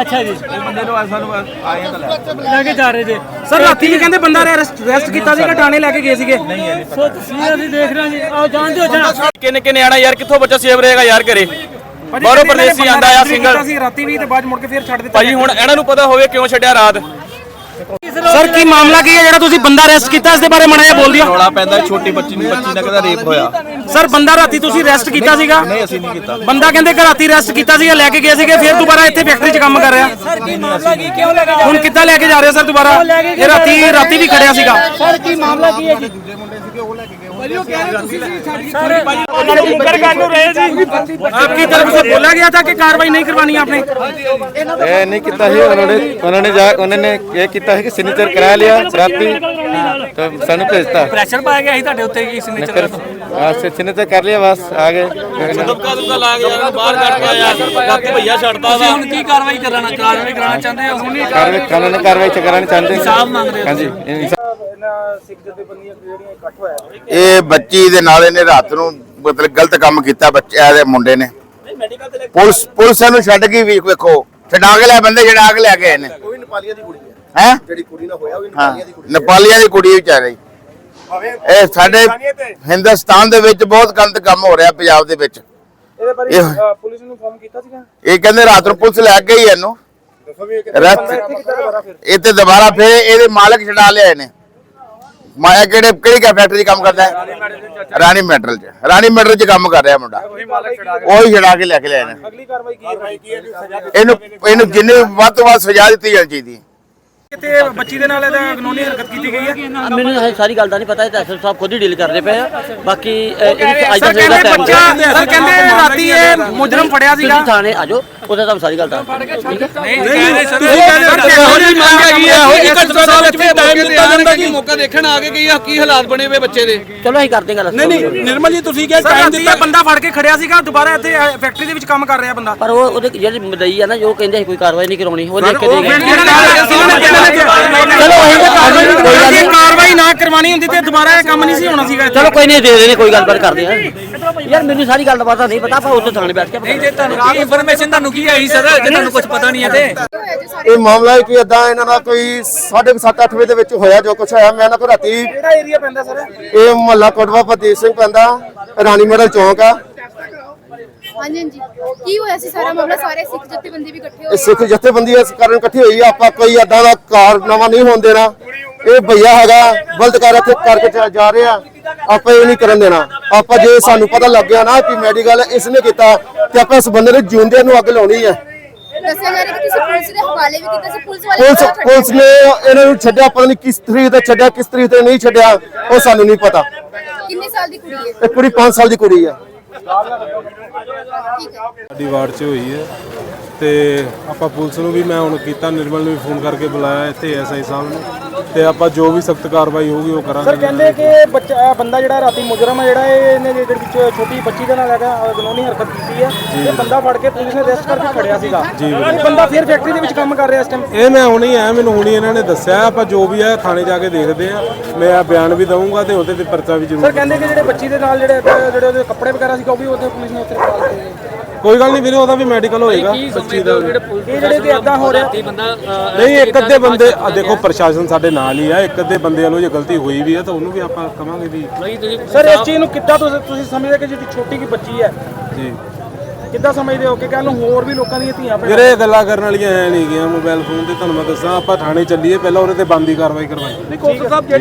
ਅੱਛਾ ਜੀ। ਬੰਦੇ ਨੂੰ ਸਾਨੂੰ ਆਏ ਤਾਂ ਲੈ। ਲੈ ਕੇ ਜਾ ਰਹੇ ਜੀ। ਸਰ ਰਾਤੀ ਵੀ ਕਹਿੰਦੇ ਬੰਦਾ ਅਰੈਸਟ ਕੀਤਾ ਸੀਗਾ ਥਾਣੇ ਲੈ ਕੇ ਗਏ ਸੀਗੇ। ਸੋ ਤਸਵੀਰ ਅਸੀਂ ਦੇਖ ਰਹੇ ਹਾਂ ਜੀ। ਆਓ ਜਾਣਦੇ ਹੋ ਜਣਾ ਕਿੰਨੇ ਕਿੰਨੇ ਆਣਾ ਯਾਰ? ਕਿੱਥੋਂ ਬੱਚਾ ਸੇਵ ਰਹੇਗਾ ਯਾਰ ਘਰੇ? ਬਾਹਰੋਂ ਪ੍ਰਦੇਸੀ ਆਂਦਾ ਆ ਸਿੰਗਲ ਸੀ ਰਾਤੀ ਵੀ ਤੇ ਬਾਅਦ 'ਚ ਮੁੜ ਕੇ ਫਿਰ ਛੱਡ ਦਿੱਤਾ ਭਾਜੀ ਹੁਣ ਇਹਨਾਂ ਨੂੰ ਪਤਾ ਹੋਵੇ ਕਿਉਂ ਛੱਡਿਆ ਰਾਤ। ਸਰ ਕੀ ਮਾਮਲਾ ਕੀ ਹੈ ਜਿਹੜਾ ਤੁਸੀਂ ਬੰਦਾ ਅਰੈਸਟ ਕੀਤਾ ਇਸ ਦੇ ਬਾਰੇ ਮੜਾ ਜਿਹਾ ਬੋਲ ਦਿਓ। ਰੌਲਾ ਪੈਂਦਾ ਛੋਟੀ ਬੱਚੀ ਨੂੰ ਬੱਚੀ ਨਾਲ ਕਹਿੰਦਾ ਰੇਪ ਹੋਇਆ? ਸਰ ਬੰਦਾ ਰਾਤੀ ਤੁਸੀਂ ਰੈਸਟ ਕੀਤਾ ਸੀਗਾ? ਨਹੀਂ ਅਸੀਂ ਨਹੀਂ ਕੀਤਾ। ਬੰਦਾ ਕਹਿੰਦੇ ਕਿ ਰਾਤੀ ਰੈਸਟ ਕੀਤਾ ਸੀਗਾ ਲੈ ਕੇ ਗਏ ਸੀਗੇ ਫਿਰ ਦੁਬਾਰਾ ਇੱਥੇ ਫੈਕਟਰੀ 'ਚ ਕੰਮ ਕਰ ਰਿਹਾ। ਸਰ ਕੀ ਮਾਮਲਾ ਕੀ ਕਿਉਂ ਲਗਾ ਹੁਣ ਕਿੱਦਾਂ ਲੈ ਕੇ ਜਾ ਰਹੇ ਸਰ ਦੁਬਾਰਾ? ਇਹ ਰਾਤੀ ਰਾਤੀ ਵੀ ਖੜਿਆ ਸੀਗਾ। ਸਰ ਕੀ ਮਾਮਲਾ ਕੀ ਹੈ ਜੀ? ਦੂਜੇ ਮੁੰਡੇ ਸੀਗੇ ਉਹ ਲੈ ਕੇ ਗਏ। ਭਾਜੀ ਕਹਿ ਰਹੇ ਤੁਸੀਂ ਛੱਡ ਕੇ ਸਰ ਉਹਨਾਂ ਨੂੰ ਜ਼ਿਕਰ ਕਰਨ ਨੂੰ ਰਹੇ ਜੀ ਆਪਕੀ ਤਰਫ ਸੇ ਬੋਲਾ ਗਿਆ ਤਾਂ ਕਿ ਕਾਰਵਾਈ ਨਹੀਂ ਕਰਵਾਨੀ ਆਪਨੇ? ਇਹ ਨਹੀਂ ਕੀਤਾ ਸੀ ਉਹਨਾਂ ਨੇ ਉਹਨਾਂ ਨੇ ਉਹਨਾਂ ਨੇ ਇਹ ਕੀਤਾ ਸੀ ਕਿ ਸਿਗਨੇਚਰ ਕਰਾ ਲਿਆ ਰਾਤੀ ਤਾਂ ਸਾਨੂੰ ਭੇਜਤਾ। ਪ੍ਰੈਸ਼ਰ ਪਾਇਆ ਗਿਆ ਸੀ ਤੁਹਾਡੇ ਉੱਤੇ ਕੀ ਸਿਗਨੇਚਰ ਆ ਸਿਗਨੇਚਰ ਕਰ ਲਿਆ ਬਸ ਆ ਗਏ। ਦੁੱਕਾ ਦੁੱਕਾ ਲਾ ਕੇ ਯਾਰ ਬਾਹਰ ਕੱਢ ਕੇ ਆਇਆ। ਰਾਤੀ ਭਈਆ ਛੱਡਦਾ ਵਾ। ਹੁਣ ਕੀ ਕਾਰਵਾਈ ਕਰਨਾ ਕਾਰਵਾਈ ਕਰਾਉਣਾ ਚਾਹੁੰਦੇ ਹੋ? ਹੁਣ ਕਾਰਵਾਈ ਕਾਨੂੰਨ ਕਾਰਵਾਈ ਚ ਕਰਾਉਣੀ ਚਾਹੁੰਦੇ। ਇਨਸਾਫ਼ ਮੰਗ ਰਹੇ ਹੋ ਹਾਂਜੀ ਇਹ ਬੱਚੀ ਦੇ ਨਾਲ ਇਹਨੇ ਰਾਤ ਨੂੰ ਮਤਲਬ ਗਲਤ ਕੰਮ ਕੀਤਾ ਬੱਚੇ ਦੇ ਮੁੰਡੇ ਨੇ। ਪੁਲਿਸ ਪੁਲਿਸ ਨੂੰ ਛੱਡ ਗਈ ਵੀ ਵੇਖੋ। ਛਡਾ ਕੇ ਲੈ ਬੰਦੇ ਛਡਾ ਕੇ ਲੈ ਗਏ ਨੇ। ਉਹ ਵੀ ਨੇਪਾਲੀਆਂ ਦੀ ਕੁੜੀ ਹੈ। ਹੈ? ਜਿਹੜੀ ਕੁੜੀ ਨਾਲ ਹੋਇਆ ਉਹ ਵੀ ਨੇਪਾਲੀਆਂ ਦੀ ਕੁੜੀ ਨੇਪਾਲੀਆਂ ਦੀ ਕੁੜੀ ਵਿਚਾਰੀ ਇਹ ਸਾਡੇ ਹਿੰਦੁਸਤਾਨ ਦੇ ਵਿੱਚ ਬਹੁਤ ਗਲਤ ਕੰਮ ਹੋ ਰਿਹਾ ਪੰਜਾਬ ਦੇ ਵਿੱਚ। ਇਹਦੇ ਬਾਰੇ ਪੁਲਿਸ ਨੂੰ ਫੋਨ ਕੀਤਾ ਸੀਗਾ? ਇਹ ਕਹਿੰਦੇ ਰਾਤ ਨੂੰ ਪੁਲਿਸ ਲੈ ਗਈ ਇਹਨੂੰ। ਰਾਤ ਇਹ ਤੇ ਦੁਬਾਰਾ ਫਿਰ ਇਹਦੇ ਮਾਲਕ ਛਡਾ ਲਿਆ ਇਹਨੇ। ਮਾਇਆ ਕਿਹੜੇ ਕਿਹੜੀ ਕਾ ਫੈਕਟਰੀ 'ਚ ਕੰਮ ਕਰਦਾ ਹੈ? ਰਾਣੀ ਮੈਟਰਲ 'ਚ ਰਾਣੀ ਮੈਟਰਲ 'ਚ। ਕੰਮ ਕਰ ਰਿਹਾ ਮੁੰਡਾ। ਉਹੀ ਛਡਾ ਕੇ ਲੈ ਕੇ ਲਿਆ ਇਹਨੇ। ਅਗਲੀ ਕਾਰਵਾਈ ਕੀ ਹੈ? ਇਹਨੂੰ ਇਹਨੂੰ ਜਿੰਨੀ ਵੱਧ ਤੋਂ ਵੱਧ ਸਜ਼ਾ ਦਿੱਤੀ ਜਾਣੀ ਚਾਹੀਦੀ ਕਿਤੇ ਬੱਚੀ ਦੇ ਨਾਲ ਇਹਦਾ ਕਾਨੂੰਨੀ ਹਰਕਤ ਕੀਤੀ ਗਈ ਹੈ? ਮੈਨੂੰ ਇਹ ਸਾਰੀ ਗੱਲ ਦਾ ਨਹੀਂ ਪਤਾ ਇਹ ਤਾਂ ਐਸਐਸ ਸਾਹਿਬ ਖੁਦ ਹੀ ਡੀਲ ਕਰਦੇ ਪਏ ਆ। ਬਾਕੀ ਅ, ਇਹਦੀ ਅੱਜ ਸਰ ਦਾ ਕਹਿੰਦੇ ਟਾਈਮ ਬੱਚਾ ਸਰ ਕਹਿੰਦੇ ਰਾਤੀ ਇਹ ਮੁਜਰਮ ਫੜਿਆ ਸੀਗਾ। ਤੁਸੀਂ ਥਾਣੇ ਆ ਜਾਓ ਉਹਦੇ ਤੁਹਾਨੂੰ ਸਾਰੀ ਗੱਲ ਦੱਸ ਠੀਕ ਹੈ? ਤੁਸੀਂ ਕਹਿੰਦੇ ਇਹੋ ਜਿਹੀ ਮੰਗ ਹੈਗੀ ਆ ਇਹੋ ਜਿਹੀ ਘਟਨਾ ਸਾਹਿਬ ਇੱਥੇ ਟਾਈਮ ਦਿੱਤਾ ਜਾਂਦਾ ਕਿ ਮੌਕਾ ਦੇਖਣ ਆ ਕੇ ਗਈ ਆ ਕੀ ਹਾਲਾਤ ਬਣੇ ਹੋਏ ਬੱਚੇ ਦੇ? ਚਲੋ ਅਸੀਂ ਕਰਦੇ ਗੱਲ ਨਹੀਂ ਨਹੀਂ ਨਿਰਮਲ ਜੀ ਤੁਸੀਂ ਕਿਹਾ ਟਾਈਮ ਦਿੱਤਾ। ਬੰਦਾ ਫੜ ਕੇ ਖੜਿਆ ਸੀਗਾ ਦੁਬਾਰਾ ਇੱਥੇ ਫੈਕਟਰੀ ਦੇ ਵਿੱਚ ਕੰਮ ਕਰ ਰਿਹਾ ਬੰਦਾ। ਪਰ ਉਹ ਉਹਦੇ ਜਿਹੜੀ ਮਦਈ ਆ ਨਾ ਜੋ ਕਹਿੰਦੇ ਸੀ ਕੋਈ ਕਾਰਵਾਈ ਨਹੀਂ ਕਰਾਉਣੀ ਉਹ ਲਿਖ ਕੇ ਦੇ ਗਏ ਚਲੋ ਅਸੀਂ ਕੋਈ ਗੱਲ ਨਹੀਂ। ਕਾਰਵਾਈ ਨਾ ਕਰਵਾਣੀ ਹੁੰਦੀ ਤੇ ਦੁਬਾਰਾ ਇਹ ਕੰਮ ਨਹੀਂ ਸੀ ਹੋਣਾ ਸੀਗਾ ਚਲੋ ਕੋਈ ਨਹੀਂ ਦੇ ਦੇਣੇ ਕੋਈ ਗੱਲ ਬਾਤ ਕਰਦੇ ਆ ਯਾਰ ਮੈਨੂੰ ਸਾਰੀ ਗੱਲ ਦਾ ਪਤਾ ਨਹੀਂ ਪਤਾ ਆਪਾਂ ਉੱਥੇ ਥਾਣੇ ਬੈਠ ਕੇ ਨਹੀਂ ਜੇ ਤੁਹਾਨੂੰ ਕੀ ਇਨਫੋਰਮੇਸ਼ਨ ਤੁਹਾਨੂੰ ਕੀ ਆਈ ਸਰ ਜੇ ਤੁਹਾਨੂੰ ਕੁਝ ਪਤਾ ਨਹੀਂ ਹੈ ਤੇ। ਇਹ ਮਾਮਲਾ ਹੈ ਕਿ ਇਦਾਂ ਇਹਨਾਂ ਦਾ ਕੋਈ 7:30 8 ਵਜੇ ਦੇ ਵਿੱਚ ਹੋਇਆ ਜੋ ਕੁਛ ਹੋਇਆ। ਮੈਂ ਨਾ ਕੋ ਰਾਤੀ ਕਿਹੜਾ ਏਰੀਆ ਪੈਂਦਾ ਸਰ? ਇਹ ਮੁਹੱਲਾ ਕੋਟਵਾ ਪ੍ਰਦੀਪ ਸਿੰਘ ਪੈਂਦਾ ਰਾਣੀ ਮੈਡਲ ਚੌਂਕ ਆ। ਹਾਂਜੀ ਹਾਂਜੀ। ਕੀ ਹੋਇਆ ਸੀ ਸਾਰਾ ਮਾਮਲਾ? ਸਾਰੇ ਸਿੱਖ ਜਥੇਬੰਦੀ ਵੀ ਇਕੱਠੇ ਇਹ ਹੋਏ ਸਿੱਖ ਜਥੇਬੰਦੀ ਇਸ ਕਾਰਨ ਇਕੱਠੀ ਹੋਈ ਆ ਆਪਾਂ ਕੋਈ ਏਦਾਂ ਦਾ ਕਾਰਨਾਮਾ ਨਹੀਂ ਹੋਣ ਦੇਣਾ। ਇਹ ਭਈਆ ਹੈਗਾ ਗਲਤ ਕਰ ਇੱਥੇ ਕਰਕੇ ਜਾ- ਜਾ ਰਹੇ। ਆ ਆਪਾਂ ਇਹ ਨਹੀਂ ਕਰਨ ਦੇਣਾ। ਆਪਾਂ ਜੇ ਸਾਨੂੰ ਪਤਾ ਲੱਗ ਗਿਆ ਨਾ ਕਿ ਮੈਡੀਕਲ ਇਸਨੇ ਕੀਤਾ ਤੇ ਆਪਾਂ ਇਸ ਬੰਦੇ ਨੂੰ ਜਿਉਂਦੇ ਨੂੰ ਅੱਗ ਲਾਉਣੀ ਹੈ। ਦੱਸਿਆ ਜਾ ਰਿਹਾ ਕਿ ਪੁਲਿਸ ਦੇ ਹਵਾਲੇ ਵੀ ਕੀਤਾ ਸੀ ਪੁਲਿਸ ਵਾਲੇ ਪੁਲਿਸ ਕਿਉਂ ਛੱਡੇ? ਪੁਲਿਸ ਨੇ ਇਹਨਾਂ ਨੂੰ ਛੱਡਿਆ ਪਤਾ ਨਹੀਂ ਕਿਸ ਤਰੀਕ ਤੇ ਛੱਡਿਆ ਕਿਸ ਤਰੀਕ ਤੇ ਨਹੀਂ ਛੱਡਿਆ ਉਹ ਸਾਨੂੰ ਨਹੀਂ ਪਤਾ। ਕਿੰਨੇ ਸਾਲ ਦੀ ਕੁੜੀ ਹੈ? ਇਹ ਕੁੜੀ 5 ਸਾਲ ਦੀ ਕੁੜੀ ਆ ਸਾਡੀ ਵਾਰਡ 'ਚ ਹੋਈ ਹੈ ਤੇ ਆਪਾਂ ਪੁਲਿਸ ਨੂੰ ਵੀ ਮੈਂ ਹੁਣ ਕੀਤਾ, ਨਿਰਮਲ ਨੂੰ ਵੀ ਫੋਨ ਕਰਕੇ ਬੁਲਾਇਆ ਇੱਥੇ ਐਸਆਈ ਸਾਹਿਬ ਨੂੰ। ਤੇ ਆਪਾਂ ਜੋ ਵੀ ਸਖਤ ਕਾਰਵਾਈ ਹੋਊਗੀ ਉਹ ਸਰ ਕਰਾਂਗੇ ਕਹਿੰਦੇ ਕਿ ਬੱਚਾ ਇਹ ਬੰਦਾ ਜਿਹੜਾ ਰਾਤੀ ਮੁਜਰਮ ਹੈ ਜਿਹੜਾ ਇਹ ਇਹਨੇ ਜਿਹੜੇ ਵਿੱਚ ਛੋਟੀ ਬੱਚੀ ਦੇ ਨਾਲ ਹੈਗਾ ਕਾਨੂੰਨੀ ਹਰਕਤ ਕੀਤੀ ਹੈ। ਇਹ ਬੰਦਾ ਫੜ ਕੇ ਪੁਲਿਸ ਨੇ ਅਰੈਸਟ ਕਰਕੇ ਖੜਿਆ ਸੀਗਾ। ਇਹ ਬੰਦਾ ਫਿਰ ਫੈਕਟਰੀ ਦੇ ਵਿੱਚ ਕੰਮ ਕਰ ਰਿਹਾ ਇਸ ਟਾਈਮ ਇਹ ਮੈਂ ਹੁਣੀ ਆਇਆ ਮੈਨੂੰ ਹੁਣੀ ਇਹਨਾਂ ਨੇ ਦੱਸਿਆ ਆਪਾਂ ਜੋ ਵੀ ਹੈ ਥਾਣੇ ਜਾ ਕੇ ਦੇਖਦੇ ਆ। ਮੈਂ ਬਿਆਨ ਵੀ ਦਊਂਗਾ ਤੇ ਉਹਦੇ ਤੇ ਪਰਚਾ ਵੀ ਸਰ ਜ਼ਰੂਰ ਕਹਿੰਦੇ ਕਿ ਜਿਹੜੇ ਬੱਚੀ ਦੇ ਨਾਲ ਜਿਹੜੇ ਜਿਹੜੇ ਉਹਦੇ ਕੱਪੜੇ ਵਗੈਰਾ ਸੀ ਉਹ ਵੀ ਉਹਦੇ ਪੁਲਿਸ ਨੇ ਉੱਥੇ ਪਾ ਦਿੱਤੇ ਕੋਈ ਗੱਲ ਨਹੀਂ ਵੀਰੇ ਉਹਦਾ ਵੀ ਮੈਡੀਕਲ ਹੋਏਗਾ ਬੱਚੀ ਦਾ। ਇਹ ਜਿਹੜੇ ਕਿ ਇਦਾਂ ਹੋ ਰਿਹਾ ਨਹੀਂ ਇੱਕ ਅੱਧੇ ਬੰਦੇ ਆ ਦੇਖੋ ਪ੍ਰਸ਼ਾਸਨ ਸਾਡੇ ਨਾਲ ਹੀ ਆ ਇੱਕ ਅੱਧੇ ਬੰਦੇ ਵੱਲੋਂ ਜੇ ਗਲਤੀ ਹੋਈ ਵੀ ਹੈ ਤਾਂ ਉਹਨੂੰ ਵੀ ਆਪਾਂ ਕਵਾਂਗੇ ਵੀ ਸਰ ਇਸ ਚੀਜ਼ ਨੂੰ ਕਿੱਦਾਂ ਤੁਸੀਂ ਤੁਸੀਂ ਸਮਝਦੇ ਕਿ ਜਿਹੜੀ ਛੋਟੀ ਕੀ ਬੱਚੀ ਹੈ? ਜੀ। ਕਿੱਦਾਂ ਸਮਝਦੇ ਹੋ ਕਿ ਕੱਲ ਨੂੰ ਹੋਰ ਵੀ ਲੋਕਾਂ ਦੀਆਂ ਧੀਆਂ ਭੈਣਾਂ ਵੀਰੇ ਇਹ ਗੱਲਾਂ ਕਰਨ ਵਾਲੀਆਂ ਐ ਨਹੀਂ ਗਿਆ ਮੋਬਾਈਲ ਫੋਨ ਤੇ ਤੁਹਾਨੂੰ ਮੈਂ ਦੱਸਾਂ ਆਪਾਂ ਥਾਣੇ ਚੱਲੀਏ ਪਹਿਲਾਂ ਉਹਦੇ ਤੇ ਬੰਦੀ ਕਾਰਵਾਈ ਕਰਵਾਈ। ਕੋਸਲ ਸਾਹਿਬ ਜਿਹੜੇ